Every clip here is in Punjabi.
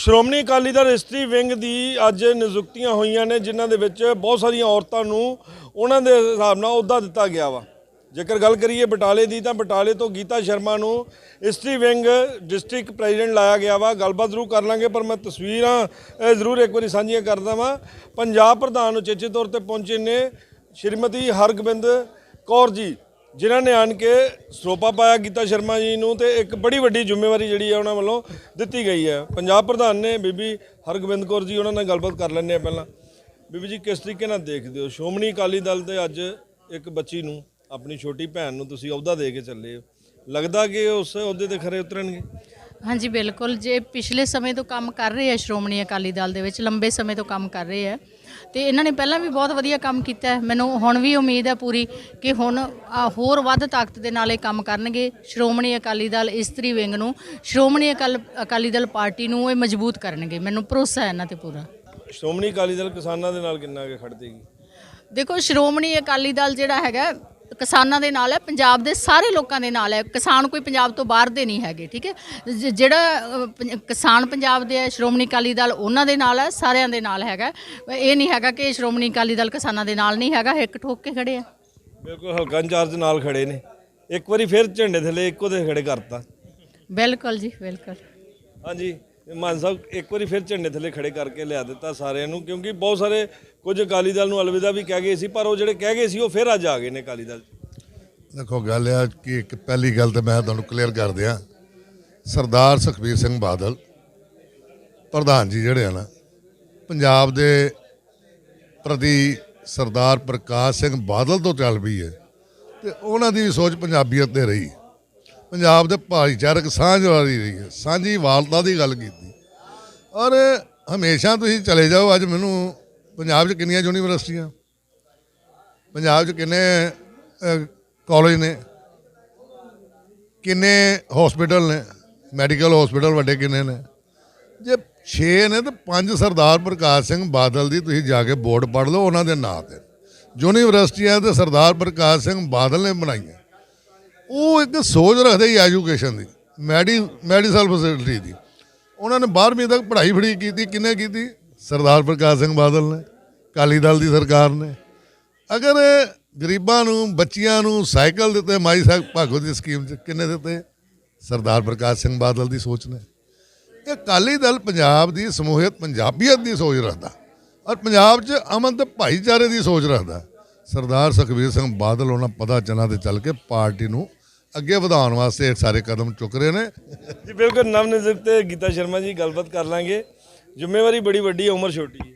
ਸ਼੍ਰੋਮਣੀ ਅਕਾਲੀ ਦਲ ਇਸਤਰੀ ਵਿੰਗ ਦੀ ਅੱਜ ਨਿਯੁਕਤੀਆਂ ਹੋਈਆਂ ਨੇ ਜਿਨ੍ਹਾਂ ਦੇ ਵਿੱਚ ਬਹੁਤ ਸਾਰੀਆਂ ਔਰਤਾਂ ਨੂੰ ਉਹਨਾਂ ਦੇ ਹਿਸਾਬ ਨਾਲ ਅਹੁਦਾ ਦਿੱਤਾ ਗਿਆ ਵਾ। ਜੇਕਰ ਗੱਲ ਕਰੀਏ ਬਟਾਲੇ ਦੀ ਤਾਂ ਬਟਾਲੇ ਤੋਂ ਗੀਤਾ ਸ਼ਰਮਾ ਨੂੰ ਇਸਤਰੀ ਵਿੰਗ ਡਿਸਟ੍ਰਿਕਟ ਪ੍ਰੈਜ਼ੀਡੈਂਟ ਲਾਇਆ ਗਿਆ ਵਾ। ਗੱਲਬਾਤ ਜ਼ਰੂਰ ਕਰ ਲਾਂਗੇ ਪਰ ਮੈਂ ਤਸਵੀਰਾਂ ਅ, ਜ਼ਰੂਰ ਇੱਕ ਵਾਰੀ ਸਾਂਝੀਆਂ ਕਰਦਾ ਵਾਂ। ਪੰਜਾਬ ਪ੍ਰਧਾਨ ਉਚੇਚੇ ਤੌਰ ਤੇ ਪਹੁੰਚੇ ਨੇ ਸ਼੍ਰੀਮਤੀ ਹਰਗੋਬਿੰਦ ਕੌਰ ਜੀ। ਜਿਨ੍ਹਾਂ ਨੇ ਆਣ ਕੇ ਸਰੋਪਾ ਪਾਇਆ ਗੀਤਾ ਸ਼ਰਮਾ ਜੀ ਨੂੰ ਤੇ ਇੱਕ ਬੜੀ ਵੱਡੀ ਜ਼ਿੰਮੇਵਾਰੀ ਜਿਹੜੀ ਹੈ ਉਹਨਾਂ ਵੱਲੋਂ ਦਿੱਤੀ ਗਈ ਹੈ। ਪੰਜਾਬ ਪ੍ਰਧਾਨ ਨੇ ਬੀਬੀ ਹਰਗੋਬਿੰਦ ਕੌਰ ਜੀ ਉਹਨਾਂ ਨਾਲ ਗੱਲਬਾਤ ਕਰ ਲੈਂਦੇ ਆ ਪਹਿਲਾਂ। ਬੀਬੀ ਜੀ, ਕਿਸ ਤਰੀਕੇ ਨਾਲ ਦੇਖਦੇ ਹੋ? ਸ਼੍ਰੋਮਣੀ ਅਕਾਲੀ ਦਲ ਦੇ ਅੱਜ ਇੱਕ ਬੱਚੀ ਨੂੰ, ਆਪਣੀ ਛੋਟੀ ਭੈਣ ਨੂੰ ਤੁਸੀਂ ਅਹੁਦਾ ਦੇ ਕੇ ਚੱਲੇ ਹੋ। ਲੱਗਦਾ ਕਿ ਉਸ ਅਹੁਦੇ ਤੇ ਖਰੇ ਉਤਰਨਗੇ? ਹਾਂਜੀ ਬਿਲਕੁਲ। ਜੇ ਪਿਛਲੇ ਸਮੇਂ ਤੋਂ ਕੰਮ ਕਰ ਰਹੇ ਆ ਸ਼੍ਰੋਮਣੀ ਅਕਾਲੀ ਦਲ ਦੇ ਵਿੱਚ ਲੰਬੇ ਸਮੇਂ ਤੋਂ ਕੰਮ ਕਰ ਰਹੇ ਆ ਤੇ ਇਹਨਾਂ ਨੇ ਪਹਿਲਾਂ ਵੀ ਬਹੁਤ ਵਧੀਆ ਕੰਮ ਕੀਤਾ ਹੈ। ਮੈਨੂੰ ਹੁਣ ਵੀ ਉਮੀਦ ਹੈ ਪੂਰੀ ਕਿ ਹੁਣ ਆ, ਹੋਰ ਵੱਧ ਤਾਕਤ ਦੇ ਨਾਲ ਇਹ ਕੰਮ ਕਰਨਗੇ। ਸ਼੍ਰੋਮਣੀ ਅਕਾਲੀ ਦਲ ਇਸਤਰੀ ਵਿੰਗ ਨੂੰ ਸ਼੍ਰੋਮਣੀ ਅਕਾਲ ਅਕਾਲੀ ਦਲ ਪਾਰਟੀ ਨੂੰ ਇਹ ਮਜ਼ਬੂਤ ਕਰਨਗੇ। ਮੈਨੂੰ ਭਰੋਸਾ ਹੈ ਇਹਨਾਂ ਤੇ ਪੂਰਾ। ਸ਼੍ਰੋਮਣੀ ਅਕਾਲੀ ਦਲ ਕਿਸਾਨਾਂ ਦੇ ਨਾਲ ਕਿੰਨਾ ਕੁ ਖੜਦੇਗੀ ਦੇਖੋ ਸ਼੍ਰੋਮਣੀ ਅਕਾਲੀ ਦਲ ਜਿਹੜਾ ਹੈਗਾ ਕਿਸਾਨਾਂ ਦੇ ਨਾਲ ਹੈ ਪੰਜਾਬ ਦੇ ਸਾਰੇ ਲੋਕਾਂ ਦੇ ਨਾਲ ਹੈ। ਕਿਸਾਨ ਕੋਈ ਪੰਜਾਬ ਤੋਂ ਬਾਹਰ ਦੇ ਨਹੀਂ ਹੈਗੇ ਠੀਕ ਹੈ? ਜ- ਜਿਹੜਾ ਅ, ਕਿਸਾਨ ਪੰਜਾਬ ਦੇ ਹੈ ਸ਼੍ਰੋਮਣੀ ਅਕਾਲੀ ਦਲ ਉਹਨਾਂ ਦੇ ਨਾਲ ਹੈ ਸਾਰਿਆਂ ਦੇ ਨਾਲ ਹੈਗਾ ਇਹ ਨਹੀਂ ਹੈਗਾ ਕਿ ਸ਼੍ਰੋਮਣੀ ਅਕਾਲੀ ਦਲ ਕਿਸਾਨਾਂ ਦੇ ਨਾਲ ਨਹੀਂ ਹੈਗਾ ਇੱਕ ਠੋਕ ਕੇ ਖੜੇ ਆ। ਬਿਲਕੁਲ ਹਲਕਾ ਇੰਚਾਰਜ ਨਾਲ ਖੜੇ ਨੇ। ਇੱਕ ਵਾਰੀ ਫਿਰ ਝੰਡੇ ਥੱਲੇ ਇੱਕੋ ਦੇ ਖੜੇ ਕਰਤਾ। ਬਿਲਕੁਲ ਜੀ ਬਿਲਕੁਲ। ਹਾਂਜੀ। ਮਾਨ ਸਾਹਿਬ, ਇੱਕ ਵਾਰੀ ਫਿਰ ਝੰਡੇ ਥੱਲੇ ਖੜੇ ਕਰਕੇ ਲਿਆ ਦਿੱਤਾ ਸਾਰਿਆਂ ਨੂੰ, ਕਿਉਂਕਿ ਬਹੁਤ ਸਾਰੇ ਕੁਝ ਅਕਾਲੀ ਦਲ ਨੂੰ ਅਲਵਿਦਾ ਵੀ ਕਹਿ ਗਏ ਸੀ, ਪਰ ਉਹ ਜਿਹੜੇ ਕਹਿ ਗਏ ਸੀ, ਉਹ ਫਿਰ ਅੱਜ ਆ ਗਏ ਨੇ ਅਕਾਲੀ ਦਲ ਦੇਖੋ, ਗੱਲ ਇਹ ਆ ਕਿ ਇੱਕ ਪਹਿਲੀ ਗੱਲ ਤੇ ਮੈਂ ਤੁਹਾਨੂੰ ਕਲੀਅਰ ਕਰ ਦਿਆਂ, ਸਰਦਾਰ ਸੁਖਬੀਰ ਸਿੰਘ ਬਾਦਲ, ਪ੍ਰਧਾਨ ਜੀ ਜਿਹੜੇ ਆ ਨਾ, ਪੰਜਾਬ ਦੇ ਪ੍ਰਤੀ ਸਰਦਾਰ ਪ੍ਰਕਾਸ਼ ਸਿੰਘ ਬਾਦਲ ਤੋਂ ਚੱਲ ਪਈ ਹੈ ਤੇ ਉਹਨਾਂ ਦੀ ਵੀ ਸੋਚ ਪੰਜਾਬੀਅਤ ਤੇ ਰਹੀ। ਪੰਜਾਬ ਦੇ ਭਾਈਚਾਰਕ ਸਾਂਝ ਵਾਲੀ ਰਹੀ ਹੈ। ਸਾਂਝੀ ਵਾਲਤਾ ਦੀ ਗੱਲ ਕੀਤੀ। ਔਰ ਹਮੇਸ਼ਾ ਤੁਸੀਂ ਚਲੇ ਜਾਓ, ਅੱਜ ਮੈਨੂੰ ਪੰਜਾਬ 'ਚ ਕਿੰਨੀਆਂ ਯੂਨੀਵਰਸਿਟੀਆਂ, ਪੰਜਾਬ 'ਚ ਕਿੰਨੇ ਕਾਲਜ ਨੇ, ਕਿੰਨੇ ਹਸਪੀਟਲ ਨੇ ਮੈਡੀਕਲ ਹਸਪੀਟਲ ਵੱਡੇ ਕਿੰਨੇ ਨੇ। ਜੇ 6 ਨੇ ਤੇ ਪੰਜ ਸਰਦਾਰ ਪ੍ਰਕਾਸ਼ ਸਿੰਘ ਬਾਦਲ ਦੀ ਤੁਸੀਂ ਜਾ ਕੇ ਬੋਰਡ ਪੜ੍ਹ ਲਓ, ਉਹਨਾਂ ਦੇ ਨਾਂ ਤੇ। ਯੂਨੀਵਰਸਿਟੀਆਂ ਤੇ ਸਰਦਾਰ ਪ੍ਰਕਾਸ਼ ਸਿੰਘ ਬਾਦਲ ਨੇ ਬਣਾਈਆਂ। ਉਹ ਇੱਕ ਸੋਚ ਰੱਖਦੇ ਹੀ ਐਜੂਕੇਸ਼ਨ ਦੀ, ਮੈਡੀ ਮੈਡੀਸਲ ਫੈਸਿਲਿਟੀ ਦੀ। ਉਹਨਾਂ ਨੇ 12ਵੀਂ ਤੱਕ ਪੜ੍ਹਾਈ ਫੜੀ ਕੀਤੀ ਕਿੰਨੇ ਕੀਤੀ? ਸਰਦਾਰ ਪ੍ਰਕਾਸ਼ ਸਿੰਘ ਬਾਦਲ ਨੇ, ਅਕਾਲੀ ਦਲ ਦੀ ਸਰਕਾਰ ਨੇ। ਅਗਰ ਗਰੀਬਾਂ ਨੂੰ, ਬੱਚਿਆਂ ਨੂੰ ਸਾਈਕਲ ਦਿੱਤੇ ਮਾਈ ਸਾਹਿਬ ਭਾਗੋ ਦੀ ਸਕੀਮ ਚ ਕਿੰਨੇ ਦਿੱਤੇ? ਸਰਦਾਰ ਪ੍ਰਕਾਸ਼ ਸਿੰਘ ਬਾਦਲ ਦੀ ਸੋਚ ਨੇ। ਇਹ ਅਕਾਲੀ ਦਲ ਪੰਜਾਬ ਦੀ ਸਮੂਹਿਤ ਪੰਜਾਬੀਅਤ ਦੀ ਸੋਚ ਰੱਖਦਾ। ਔਰ ਪੰਜਾਬ 'ਚ ਅਮਨ ਤੇ ਭਾਈਚਾਰੇ ਦੀ ਸੋਚ ਰੱਖਦਾ। ਸਰਦਾਰ ਸੁਖਬੀਰ ਸਿੰਘ ਬਾਦਲ, ਉਹਨਾਂ ਪਤਾ ਚਨਾ ਤੇ ਚੱਲ ਕੇ ਪਾਰਟੀ ਨੂੰ ਅੱਗੇ ਵਧਾਉਣ ਵਾਸਤੇ ਸਾਰੇ ਕਦਮ ਚੁੱਕ ਰਹੇ ਨੇ। ਜੀ ਬਿਲਕੁਲ ਨਵ ਨਿਯੁਕਤ ਗੀਤਾ ਸ਼ਰਮਾ ਜੀ ਗੱਲਬਾਤ ਕਰ ਲਾਂਗੇ। ਜ਼ਿੰਮੇਵਾਰੀ ਬੜੀ ਵੱਡੀ ਹੈ ਉਮਰ ਛੋਟੀ ਹੈ।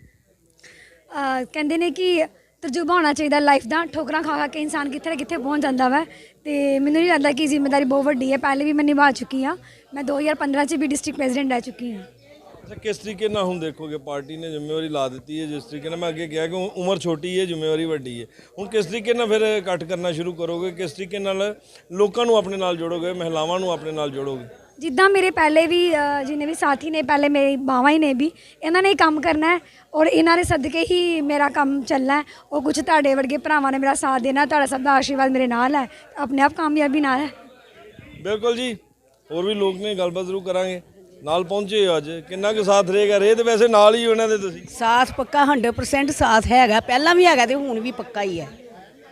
ਅਹ ਕਹਿੰਦੇ ਨੇ ਕਿ ਤਜਰਬਾ ਹੋਣਾ ਚਾਹੀਦਾ ਲਾਈਫ ਦਾ ਠੋਕਰਾਂ ਖਾ ਖਾ ਕੇ ਇਨਸਾਨ ਕਿੱਥੇ ਨਾ ਕਿੱਥੇ ਪਹੁੰਚ ਜਾਂਦਾ ਵਾ। ਤੇ ਮੈਨੂੰ ਨਹੀਂ ਲੱਗਦਾ ਕਿ ਜ਼ਿੰਮੇਵਾਰੀ ਬਹੁਤ ਵੱਡੀ ਹੈ ਪਹਿਲੇ ਵੀ ਮੈਂ ਨਿਭਾ ਚੁੱਕੀ ਹਾਂ। ਮੈਂ 2015 ਚ ਵੀ ਡਿਸਟ੍ਰਿਕਟ ਪ੍ਰੈਜ਼ੀਡੈਂਟ ਰਹਿ ਚੁੱਕੀ ਹਾਂ। ਅੱਛਾ ਕਿਸ ਤਰੀਕੇ ਨਾਲ ਹੁਣ ਦੇਖੋਗੇ ਪਾਰਟੀ ਨੇ ਜ਼ਿੰਮੇਵਾਰੀ ਲਾ ਦਿੱਤੀ ਹੈ ਜਿਸ ਤਰੀਕੇ ਨਾਲ ਮੈਂ ਅੱਗੇ ਕਿਹਾ ਕਿ ਉਮਰ ਛੋਟੀ ਹੈ ਜ਼ਿੰਮੇਵਾਰੀ ਵੱਡੀ ਹੈ। ਹੁਣ ਕਿਸ ਤਰੀਕੇ ਨਾਲ ਫਿਰ ਇਕੱਠ ਕਰਨਾ ਸ਼ੁਰੂ ਕਰੋਗੇ? ਕਿਸ ਤਰੀਕੇ ਨਾਲ ਲੋਕਾਂ ਨੂੰ ਆਪਣੇ ਨਾਲ ਜੋੜੋਗੇ ਮਹਿਲਾਵਾਂ ਨੂੰ ਆਪਣੇ ਨਾਲ ਜੋੜੋਗੇ? ਜਿੱਦਾਂ ਮੇਰੇ ਪਹਿਲੇ ਵੀ ਜਿੰਨੇ ਵੀ ਸਾਥੀ ਨੇ ਪਹਿਲੇ ਮੇਰੀ ਬਾਵਾਂ ਹੀ ਨੇ ਵੀ ਇਹਨਾਂ ਨੇ ਕੰਮ ਕਰਨਾ ਹੈ ਔਰ ਇਹਨਾਂ ਦੇ ਸਦਕੇ ਹੀ ਮੇਰਾ ਕੰਮ ਚੱਲਣਾ ਹੈ। ਉਹ ਕੁਝ ਤੁਹਾਡੇ ਵਰਗੇ ਭਰਾਵਾਂ ਨੇ ਮੇਰਾ ਸਾਥ ਦੇਣਾ ਤੁਹਾਡਾ ਸਭ ਦਾ ਆਸ਼ੀਰਵਾਦ ਮੇਰੇ ਨਾਲ ਹੈ ਆਪਣੇ ਆਪ ਕਾਮਯਾਬੀ ਨਾਲ ਹੈ। ਬਿਲਕੁਲ ਜੀ ਹੋਰ ਵੀ ਲੋਕ ਨੇ ਗੱਲਬਾਤ ਜ਼ਰੂਰ ਕਰਾਂਗੇ। ਨਾਲ ਪਹੁੰਚੇ ਹੋ ਅੱਜ। ਕਿੰਨਾ ਕੁ ਸਾਥ ਰਹੇਗਾ? ਰੇ ਤੇ ਵੈਸੇ ਨਾਲ ਹੀ ਹੋ ਇਹਨਾਂ ਦੇ ਤੁਸੀਂ। ਸਾਥ ਪੱਕਾ 100% ਸਾਥ ਹੈਗਾ। ਪਹਿਲਾਂ ਵੀ ਹੈਗਾ ਤੇ ਹੁਣ ਵੀ ਪੱਕਾ ਹੀ ਹੈ।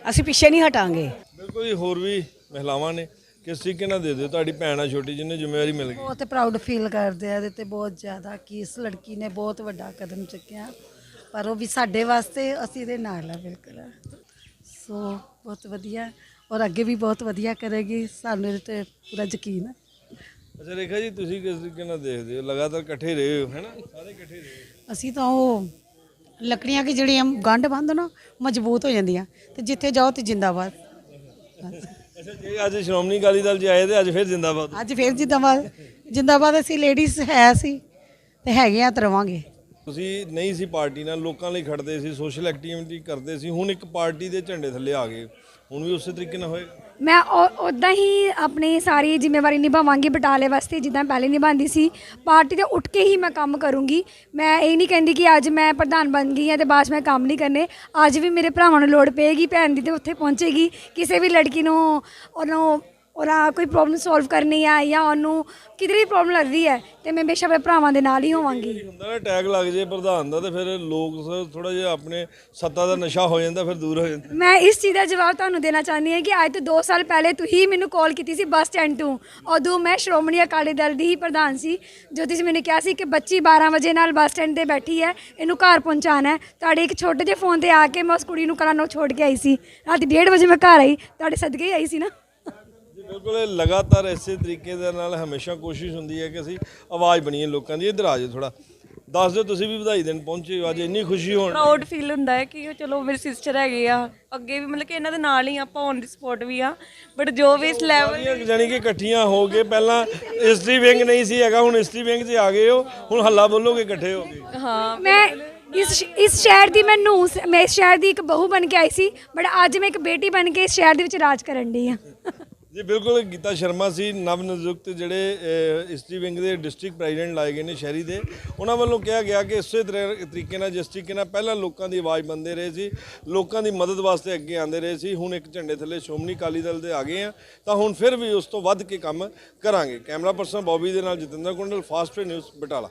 ਅਸੀਂ ਪਿੱਛੇ ਨਹੀਂ ਹਟਾਂਗੇ। ਬਿਲਕੁਲ ਜੀ ਹੋਰ ਵੀ ਮਹਿਲਾਵਾਂ ਨੇ। ਕਿਸ ਤਰੀਕੇ ਨਾਲ ਦੇ ਦਿਓ? ਤੁਹਾਡੀ ਭੈਣ ਆ ਛੋਟੀ ਜਿਹਨੇ ਜ਼ਿੰਮੇਵਾਰੀ ਮਿਲ ਗਈ। ਬਹੁਤ ਪ੍ਰਾਊਡ ਫੀਲ ਕਰਦੇ ਆ ਇਹਦੇ ਤੇ ਬਹੁਤ ਜ਼ਿਆਦਾ ਕਿ ਇਸ ਲੜਕੀ ਨੇ ਬਹੁਤ ਵੱਡਾ ਕਦਮ ਚੁੱਕਿਆ। ਪਰ ਉਹ ਵੀ ਸਾਡੇ ਵਾਸਤੇ ਅਸੀਂ ਇਹਦੇ ਨਾਲ ਆ ਬਿਲਕੁਲ। ਸੋ ਬਹੁਤ ਵਧੀਆ। ਔਰ ਅੱਗੇ ਵੀ ਬਹੁਤ ਵਧੀਆ ਕਰੇਗੀ। ਸਾਨੂੰ ਇਹਦੇ ਤੇ ਪੂਰਾ ਯਕੀਨ ਹੈ ਅੱਛਾ ਰੇਖਾ ਜੀ ਤੁਸੀਂ ਕਿਸ ਤਰੀਕੇ ਨਾਲ ਦੇਖਦੇ ਹੋ? ਲਗਾਤਾਰ ਇਕੱਠੇ ਰਹੇ ਹੋ ਹੈਨਾ ਸਾਰੇ ਇਕੱਠੇ ਰਹੇ। ਅਸੀਂ ਤਾਂ ਉਹ ਲੱਕੜੀਆਂ ਕਿ ਜਿਹੜੀਆਂ ਗੰਢ ਬੰਦ ਨਾ ਮਜ਼ਬੂਤ ਹੋ ਜਾਂਦੀਆਂ। ਤੇ ਜਿੱਥੇ ਜਾਓ ਤੇ ਜਿੰਦਾਬਾਦ। ਅੱਛਾ ਜੇ ਅੱਜ ਸ਼੍ਰੋਮਣੀ ਅਕਾਲੀ ਦਲ 'ਚ ਆਏ ਤੇ ਅੱਜ ਫਿਰ ਜਿੰਦਾਬਾਦ? ਅੱਜ ਫੇਰ ਜਿੰਦਾਬਾਦ। ਜਿੰਦਾਬਾਦ ਅਸੀਂ ਲੇਡੀਜ਼ ਹੈ ਸੀ ਤੇ ਹੈਗੇ ਆ ਤੇ ਰਵਾਂਗੇ। ਤੁਸੀਂ ਨਹੀਂ ਸੀ ਪਾਰਟੀ ਨਾਲ ਲੋਕਾਂ ਲਈ ਖੜਦੇ ਸੀ ਸੋਸ਼ਲ ਐਕਟੀਵਿਟੀ ਕਰਦੇ ਸੀ ਹੁਣ ਇੱਕ ਪਾਰਟੀ ਦੇ ਝੰਡੇ ਥੱਲੇ ਆ ਗਏ ਹੁਣ ਵੀ ਉਸੇ ਤਰੀਕੇ ਨਾਲ ਹੋਏਗਾ? ਮੈਂ ਉਦਾਂ ਹੀ ਆਪਣੀ ਸਾਰੀ ਜ਼ਿੰਮੇਵਾਰੀ ਨਿਭਾਵਾਂਗੀ ਬਟਾਲੇ ਵਾਸਤੇ, ਜਿੱਦਾਂ ਪਹਿਲੇ ਨਿਭਾਉਂਦੀ ਸੀ। ਪਾਰਟੀ ਤੇ ਉੱਠ ਕੇ ਹੀ ਮੈਂ ਕੰਮ ਕਰੂੰਗੀ। ਮੈਂ ਇਹ ਨਹੀਂ ਕਹਿੰਦੀ ਕਿ ਅੱਜ ਮੈਂ ਪ੍ਰਧਾਨ ਬਣ ਗਈ ਹਾਂ ਤੇ ਬਾਅਦ 'ਚ ਮੈਂ ਕੰਮ ਨਹੀਂ ਕਰਨੇ। ਅੱਜ ਵੀ ਮੇਰੇ ਭਰਾਵਾਂ ਨੂੰ ਲੋੜ ਪਏਗੀ, ਭੈਣ ਦੀ ਤੇ ਉੱਥੇ ਪਹੁੰਚੇਗੀ। ਕਿਸੇ ਵੀ ਲੜਕੀ ਨੂੰ, ਉਹਨੂੰ ਔਰ ਆ ਕੋਈ ਪ੍ਰੋਬਲਮ ਸੋਲਵ ਕਰਨੀ ਆ ਜਾਂ ਉਹਨੂੰ ਕਿਧਰ ਵੀ ਪ੍ਰੋਬਲਮ ਲੱਗਦੀ ਹੈ ਤੇ ਮੈਂ ਹਮੇਸ਼ਾ ਆਪਣੇ ਭਰਾਵਾਂ ਦੇ ਨਾਲ ਹੀ ਹੋਵਾਂਗੀ। ਹੁੰਦਾ ਨਾ ਟੈਗ ਲੱਗ ਜੇ ਪ੍ਰਧਾਨ ਦਾ ਤੇ ਫਿਰ ਲੋਕ ਥੋੜਾ ਜਿਹਾ ਆਪਣੇ ਸੱਤਾ ਦਾ ਨਸ਼ਾ ਹੋ ਜਾਂਦਾ ਫਿਰ ਦੂਰ ਹੋ ਜਾਂਦੇ। ਮੈਂ ਇਸ ਚੀਜ਼ ਦਾ ਜਵਾਬ ਤੁਹਾਨੂੰ ਦੇਣਾ ਚਾਹੁੰਦੀ ਹਾਂ ਕਿ ਅੱਜ ਤੋਂ 2 ਸਾਲ ਪਹਿਲੇ ਤੁਸੀਂ ਮੈਨੂੰ ਕਾਲ ਕੀਤੀ ਸੀ ਬੱਸ ਸਟੈਂਡ ਤੋਂ। ਉਦੋਂ ਮੈਂ ਸ਼੍ਰੋਮਣੀ ਅਕਾਲੀ ਦਲ ਦੀ ਹੀ ਪ੍ਰਧਾਨ ਸੀ ਜੋ ਤੁਸੀਂ ਮੈਨੂੰ ਕਿਹਾ ਸੀ ਕਿ ਬੱਚੀ 12 ਵਜੇ ਨਾਲ ਬੱਸ ਸਟੈਂਡ ਤੇ ਬੈਠੀ ਹੈ ਇਹਨੂੰ ਘਰ ਪਹੁੰਚਾਉਣਾ ਹੈ। ਤੁਹਾਡੇ ਇੱਕ ਛੋਟੇ ਜਿਹੇ ਫੋਨ ਤੇ ਆ ਕੇ ਮੈਂ ਉਸ ਕੁੜੀ ਨੂੰ ਕਲਾਂ ਨੂੰ ਛੋੜ ਕੇ ਆਈ ਸੀ। ਰਾਤੀ 1:30 ਵਜੇ ਮੈਂ ਘਰ ਆਈ ਤੁਹਾਡੇ ਸਦਕੇ ਹੀ ਆਈ ਸੀ ਨਾ? ਬਿਲਕੁਲ ਇਹ ਲਗਾਤਾਰ ਇਸੇ ਤਰੀਕੇ ਦੇ ਨਾਲ ਹਮੇਸ਼ਾ ਕੋਸ਼ਿਸ਼ ਹੁੰਦੀ ਹੈ ਕਿ ਅਸੀਂ ਆਵਾਜ਼ ਬਣੀਏ ਲੋਕਾਂ ਦੀ ਇੱਧਰ ਆ ਜਾਓ ਥੋੜਾ ਦੱਸ ਦਿਓ ਤੁਸੀਂ ਵੀ ਵਧਾਈ ਦੇਣ ਪਹੁੰਚੇ ਹੋ ਅੱਜ ਇੰਨੀ ਖੁਸ਼ੀ ਹੋਣ। ਪ੍ਰਾਊਡ ਫੀਲ ਹੁੰਦਾ ਹੈ ਕਿ ਚਲੋ ਮੇਰੀ ਸਿਸਟਰ ਹੈਗੇ ਆ। ਅੱਗੇ ਵੀ ਮਤਲਬ ਕਿ ਇਹਨਾਂ ਦੇ ਨਾਲ ਹੀ ਆਪਾਂ ਔਨ ਦੀ ਸਪੋਰਟ ਵੀ ਆ। ਬਟ ਜੋ ਵੀ ਇਸ ਲੈਵਲ ਜਾਣੀ ਕਿ ਇਕੱਠੀਆਂ ਹੋ ਕੇ ਪਹਿਲਾਂ ਹਿਸਟਰੀ ਵਿੰਗ ਨਹੀਂ ਸੀ ਹੈਗਾ ਹੁਣ ਹਿਸਟਰੀ ਵਿੰਗ 'ਚ ਆ ਗਏ ਹੋ। ਹੁਣ ਹੱਲਾ ਬੋਲੋਗੇ ਇਕੱਠੇ ਹੋ ਕੇ। ਹਾਂ ਮੈਂ ਇਸ ਇਸ ਸ਼ਹਿਰ ਦੀ ਮੈਂ ਸ- ਮੈਂ ਇਸ ਸ਼ਹਿਰ ਦੀ ਇੱਕ ਬਹੂ ਬਣ ਕੇ ਆਈ ਸੀ ਬਟ ਅੱਜ ਮੈਂ ਇੱਕ ਬੇਟੀ ਬਣ ਕੇ ਇਸ ਸ਼ਹਿਰ ਦੇ ਵਿੱਚ ਰਾਜ ਕਰਨ ਦੀ ਆ ਜੀ ਬਿਲਕੁਲ ਗੀਤਾ ਸ਼ਰਮਾ ਸੀ ਨਵ ਨਿਯੁਕਤ ਜਿਹੜੇ ਅਹ, ਵਿੰਗ ਦੇ ਡਿਸਟ੍ਰਿਕਟ ਪ੍ਰੈਜ਼ੀਡੈਂਟ ਲਾਏ ਗਏ ਨੇ ਸ਼ਹਿਰੀ ਦੇ। ਉਹਨਾਂ ਵੱਲੋਂ ਕਿਹਾ ਗਿਆ ਕਿ ਇਸੇ ਤਰ੍ਹਾਂ ਤਰੀਕੇ ਨਾਲ ਜਿਸ ਤਰੀਕੇ ਨਾਲ ਪਹਿਲਾਂ ਲੋਕਾਂ ਦੀ ਆਵਾਜ਼ ਬੰਦੇ ਰਹੇ ਸੀ ਲੋਕਾਂ ਦੀ ਮਦਦ ਵਾਸਤੇ ਅੱਗੇ ਆਉਂਦੇ ਰਹੇ ਸੀ ਹੁਣ ਇੱਕ ਝੰਡੇ ਥੱਲੇ ਸ਼੍ਰੋਮਣੀ ਅਕਾਲੀ ਦਲ ਦੇ ਆ ਗਏ ਆ ਤਾਂ ਹੁਣ ਫਿਰ ਵੀ ਉਸ ਤੋਂ ਵੱਧ ਕੇ ਕੰਮ ਕਰਾਂਗੇ। ਕੈਮਰਾ ਪਰਸਨ ਬੌਬੀ ਦੇ ਨਾਲ ਜਤਿੰਦਰ ਕੁੰਡਲ ਫਾਸਟ ਨਿਊਜ਼ ਬਟਾਲਾ।